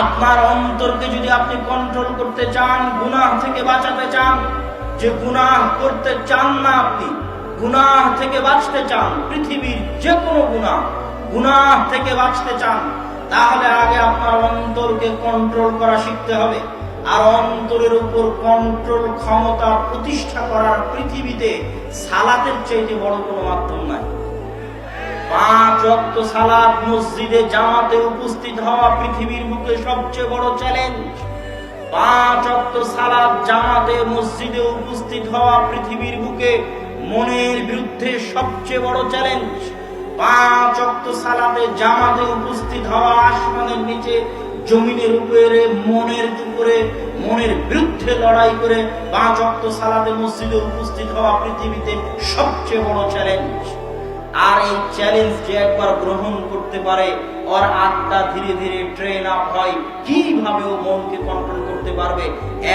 আপনার অন্তরকে যদি আপনি কন্ট্রোল করতে চান, গুনাহ থেকে বাঁচাতে চান, যে গুনাহ করতে চান না আপনি, গুনাহ থেকে বাঁচতে চান, পৃথিবীর যে কোনো গুনাহ গুনাহ থেকে বাঁচতে চান, তাহলে আগে আপনার অন্তরকে কন্ট্রোল করা শিখতে হবে। আর অন্তরের উপর কন্ট্রোল ক্ষমতা প্রতিষ্ঠা করার পৃথিবীতে সালাতের চাইতে বড় কোনো মাধ্যম নাই। পাঁচ অক্ত সালাত মসজিদে জামাতে উপস্থিত হওয়া পৃথিবীর বুকে সবচেয়ে বড় চ্যালেঞ্জ। পাঁচ অক্ত সালাত জামাতে মসজিদে উপস্থিত হওয়া পৃথিবীর বুকে মনের বিরুদ্ধে সবচেয়ে বড় চ্যালেঞ্জ। পাঁচ অক্ত সালাতে জামাতে উপস্থিত হওয়া আসমানের নিচে জমিনের উপরে, মনের উপরে মনের বিরুদ্ধে লড়াই করে পাঁচ অক্ত সালাতে মসজিদে উপস্থিত হওয়া পৃথিবীতে সবচেয়ে বড় চ্যালেঞ্জ। আর এই চ্যালেঞ্জ যে একবার গ্রহণ করতে পারে, ওর আত্মা ধীরে ধীরে ট্রেন আপ হয়, কীভাবে ও মনকে কন্ট্রোল করতে পারবে?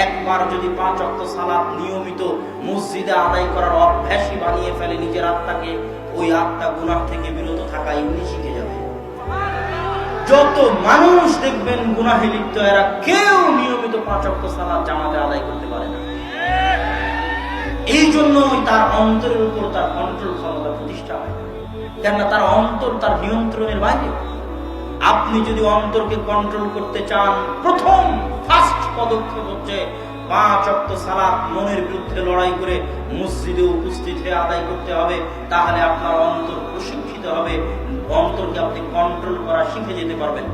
একবার যদি পাঁচ অক্ট সালাত নিয়মিত মসজিদে আদায় করার অভ্যাসই বানিয়ে ফেলে নিজের আত্মাকে, ওই আত্মা গুনাহ থেকে বিরত থাকা এমনি শিখে যাবে। যত মানুষ দেখবেন গুনাহে লিপ্ত, এরা কেউ নিয়মিত পাঁচ অক্ট সালাত জামাতে আদায় করতে পারে না। এই জন্যই তার অন্তরের উপর তার কন্ট্রোল ক্ষমতা প্রতিষ্ঠা হয়। কেননা তার অন্তর তার নিয়ন্ত্রণের বাইরে। আপনি যদি অন্তরকে কন্ট্রোল করতে চান, প্রথম ফার্স্ট পদক্ষেপ হচ্ছে মনের বিরুদ্ধে লড়াই করে মসজিদে উপস্থিত আদায় করতে হবে, তাহলে আপনার অন্তর হবে, অন্তরকে আপনি কন্ট্রোল করা শিখে যেতে পারবেন।